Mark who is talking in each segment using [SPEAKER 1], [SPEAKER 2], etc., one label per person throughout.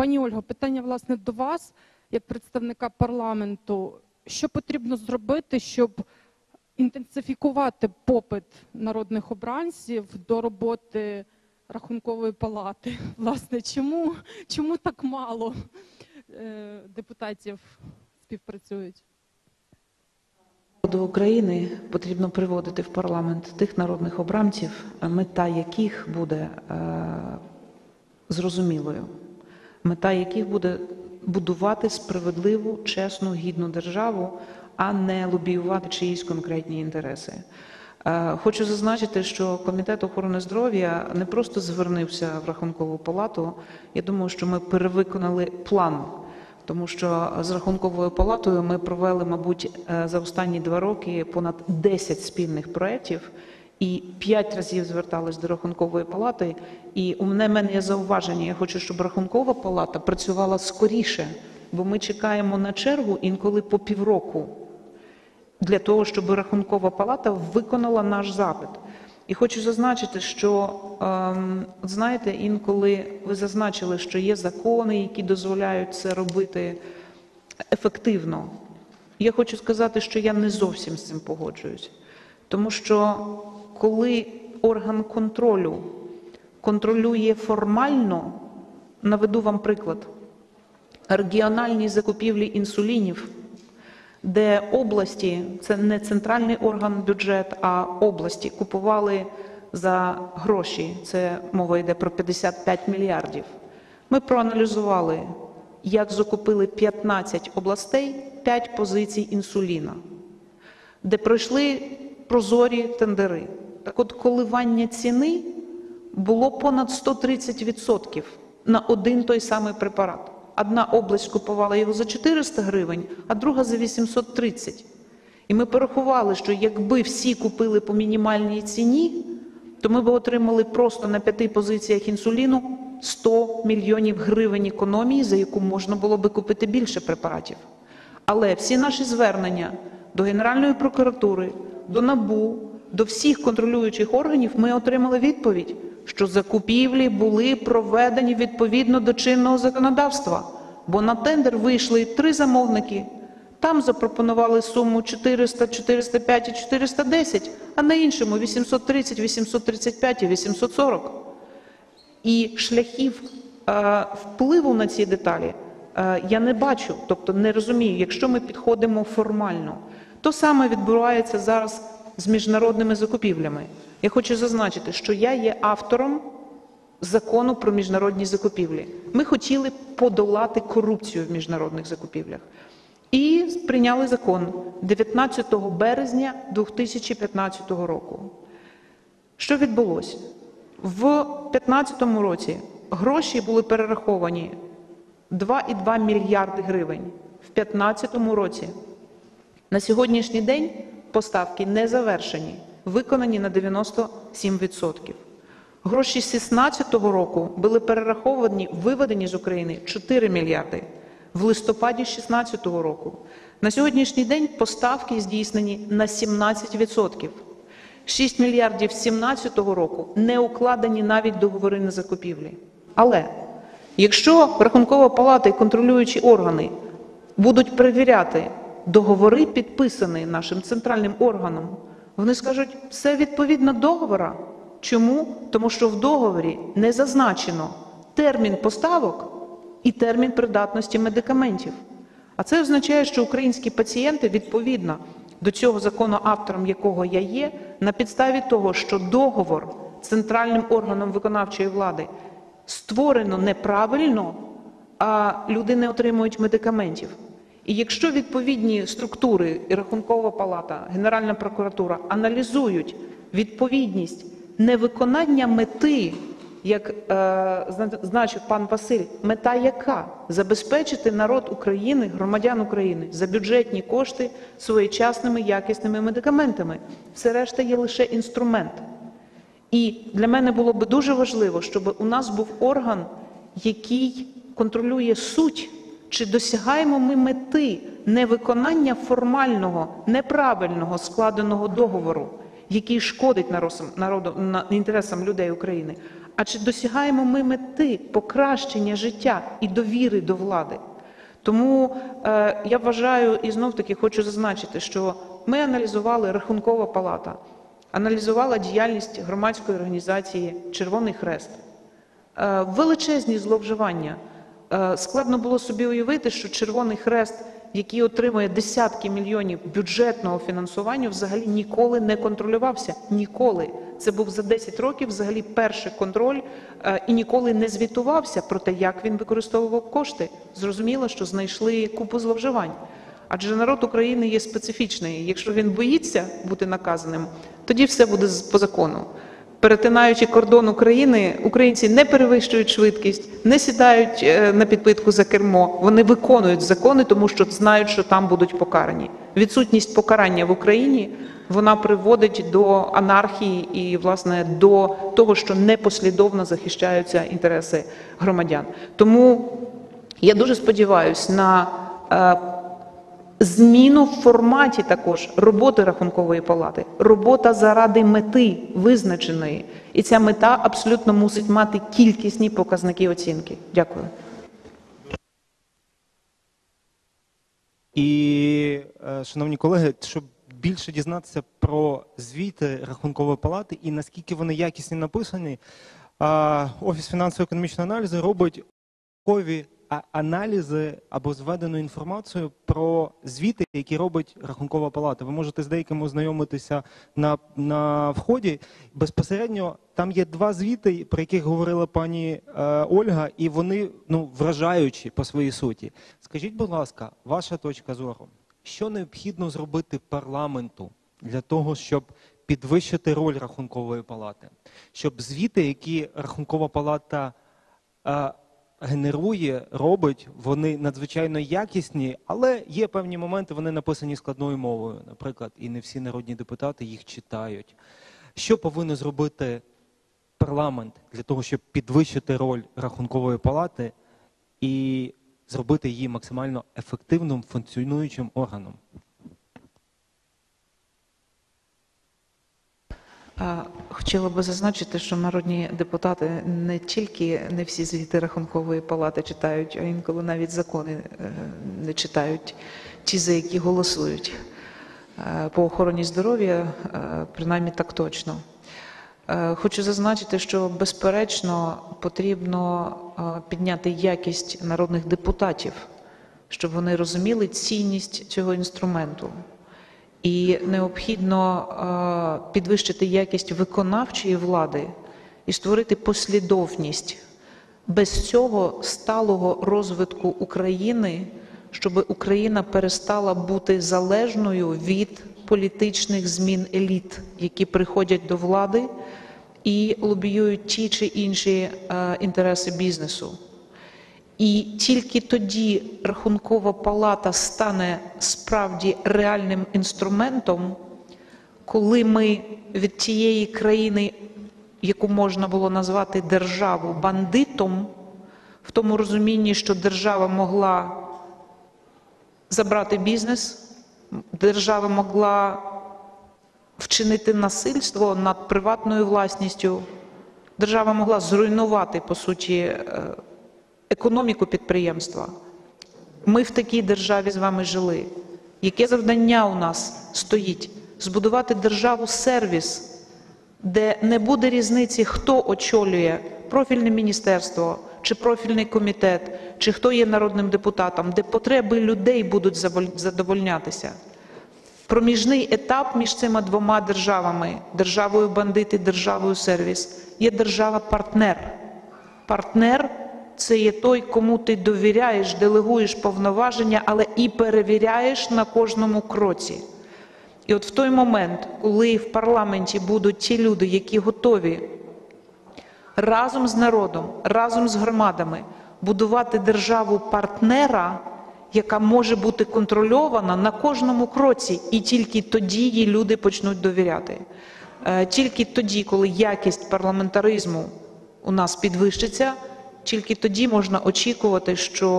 [SPEAKER 1] Пані Ольго, питання власне до вас, як представника парламенту. Що потрібно зробити, щоб інтенсифікувати попит народних обранців до роботи рахункової палати? Власне, чому, чому так мало е, депутатів співпрацюють?
[SPEAKER 2] До України потрібно приводити в парламент тих народних обранців, мета яких буде е, зрозумілою, мета яких буде будувати справедливу, чесну, гідну державу, а не лобіювати чиїсь конкретні інтереси. Е, Хочу зазначити, що комітет охорони здоров'я не просто звернувся в рахункову палату. Я думаю, що ми перевиконали план тому що з рахунковою палатою ми провели, мабуть, е, за останні два роки понад 10 спільних проєктів і 5 разів звертались до рахункової палати. І у мене є зауваження. Я хочу, щоб рахункова палата працювала скоріше, бо ми чекаємо на чергу інколи по півроку для того, щоб рахункова палата виконала наш запит. І хочу зазначити, що ем, знаєте, інколи ви зазначили, що є закони, які дозволяють це робити ефективно. Я хочу сказати, що я не зовсім з цим погоджуюсь. Тому що коли орган контролю контролює формально, наведу вам приклад, регіональні закупівлі інсулінів де області, це не центральний орган бюджет, а області купували за гроші. Це мова йде про 55 мільярдів. Ми проаналізували, як закупили 15 областей 5 позицій інсуліна, де пройшли прозорі тендери. Так от коливання ціни було понад 130% на один той самий препарат. Одна область купувала його за 400 гривень, а друга за 830. І ми порахували, що якби всі купили по мінімальній ціні, то ми б отримали просто на п'яти позиціях інсуліну 100 мільйонів гривень економії, за яку можна було би купити більше препаратів. Але всі наші звернення до Генеральної прокуратури, до НАБУ, до всіх контролюючих органів ми отримали відповідь, що закупівлі були проведені відповідно до чинного законодавства, бо на тендер вийшли три замовники. Там запропонували суму 400, 405 і 410, а на іншому 830, 835 і 840. І шляхів е, впливу на ці деталі е, я не бачу, тобто не розумію, якщо ми підходимо формально. То саме відбувається зараз з міжнародними закупівлями. Я хочу зазначити, що я є автором закону про міжнародні закупівлі. Ми хотіли подолати корупцію в міжнародних закупівлях. І прийняли закон 19 березня 2015 року. Що відбулося? В 2015 році гроші були перераховані 2,2 мільярди гривень. В 2015 році на сьогоднішній день поставки не завершені, виконані на 97%. Гроші з 2016 року були перераховані, виведені з України 4 мільярди в листопаді 2016 року. На сьогоднішній день поставки здійснені на 17%. 6 мільярдів 2017 року не укладені навіть договори на закупівлі. Але якщо Рахункова палата і контролюючі органи будуть перевіряти договори, підписані нашим центральним органом, вони скажуть, все відповідно договора. Чому? Тому що в договорі не зазначено термін поставок і термін придатності медикаментів. А це означає, що українські пацієнти відповідно до цього закону, автором якого я є, на підставі того, що договор центральним органом виконавчої влади створено неправильно, а люди не отримують медикаментів. І якщо відповідні структури, і Рахункова палата, Генеральна прокуратура аналізують відповідність невиконання мети, як е, зна- значив пан Василь, мета яка? Забезпечити народ України, громадян України за бюджетні кошти своєчасними якісними медикаментами. Все решта є лише інструмент. І для мене було би дуже важливо, щоб у нас був орган, який контролює суть, чи досягаємо ми мети невиконання формального, неправильного складеного договору, який шкодить наросам- народу, інтересам людей України, а чи досягаємо ми мети покращення життя і довіри до влади. Тому е, я вважаю і знов таки хочу зазначити, що ми аналізували Рахункова палата, аналізувала діяльність громадської організації Червоний Хрест. Е, величезні зловживання. Е, Складно було собі уявити, що Червоний Хрест, який отримує десятки мільйонів бюджетного фінансування, взагалі ніколи не контролювався. Ніколи. Це був за 10 років взагалі перший контроль е, і ніколи не звітувався про те, як він використовував кошти. Зрозуміло, що знайшли купу зловживань. Адже народ України є специфічний. Якщо він боїться бути наказаним, тоді все буде по закону. Перетинаючи кордон України, українці не перевищують швидкість, не сідають е, на підпитку за кермо. Вони виконують закони, тому що знають, що там будуть покарані. Відсутність покарання в Україні вона приводить до анархії і, власне, до того, що непослідовно захищаються інтереси громадян. Тому я дуже сподіваюся на е, зміну в форматі також роботи рахункової палати, робота заради мети визначеної, і ця мета абсолютно мусить мати кількісні показники оцінки. Дякую.
[SPEAKER 3] І, е, шановні колеги, щоб більше дізнатися про звіти рахункової палати і наскільки вони якісні написані, Офіс фінансово-економічного аналізу робить кові аналізи або зведену інформацію про звіти, які робить рахункова палата. Ви можете з деякими ознайомитися на, на вході. Безпосередньо там є два звіти, про яких говорила пані е, Ольга, і вони ну, вражаючі по своїй суті. Скажіть, будь ласка, ваша точка зору, що необхідно зробити парламенту для того, щоб підвищити роль рахункової палати, щоб звіти, які рахункова палата е, генерує, робить, вони надзвичайно якісні, але є певні моменти, вони написані складною мовою, наприклад, і не всі народні депутати їх читають. Що повинен зробити парламент для того, щоб підвищити роль рахункової палати і зробити її максимально ефективним функціонуючим органом?
[SPEAKER 2] Хотіла би зазначити, що народні депутати не тільки не всі звіти рахункової палати читають, а інколи навіть закони е, не читають, ті, за які голосують. Е, По охороні здоров'я, е, принаймні так точно. Хочу зазначити, що безперечно потрібно підняти якість народних депутатів, щоб вони розуміли цінність цього інструменту. І необхідно е, підвищити якість виконавчої влади і створити послідовність без цього сталого розвитку України, щоб Україна перестала бути залежною від політичних змін еліт, які приходять до влади і лобіюють ті чи інші е, інтереси бізнесу. І тільки тоді рахункова палата стане справді реальним інструментом, коли ми від тієї країни, яку можна було назвати державу бандитом, в тому розумінні, що держава могла забрати бізнес, держава могла вчинити насильство над приватною власністю, держава могла зруйнувати, по суті, е, економіку підприємства. Ми в такій державі з вами жили. Яке завдання у нас стоїть? Збудувати державу сервіс, де не буде різниці, хто очолює профільне міністерство чи профільний комітет, чи хто є народним депутатом, де потреби людей будуть задовольнятися. Проміжний етап між цими двома державами державою бандит і державою сервіс є держава-партнер. Партнер це є той, кому ти довіряєш, делегуєш повноваження, але і перевіряєш на кожному кроці. І от в той момент, коли в парламенті будуть ті люди, які готові разом з народом, разом з громадами будувати державу партнера, яка може бути контрольована на кожному кроці, і тільки тоді їй люди почнуть довіряти. Е, Тільки тоді, коли якість парламентаризму у нас підвищиться, тільки тоді можна очікувати, що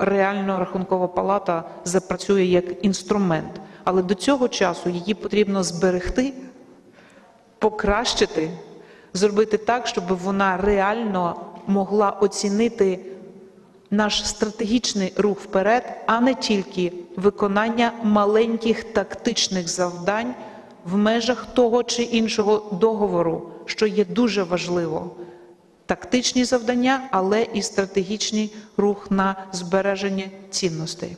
[SPEAKER 2] е, реально рахункова палата запрацює як інструмент. Але до цього часу її потрібно зберегти, покращити, зробити так, щоб вона реально могла оцінити наш стратегічний рух вперед, а не тільки виконання маленьких тактичних завдань в межах того чи іншого договору, що є дуже важливо. Тактичні завдання, але і стратегічний рух на збереження цінностей.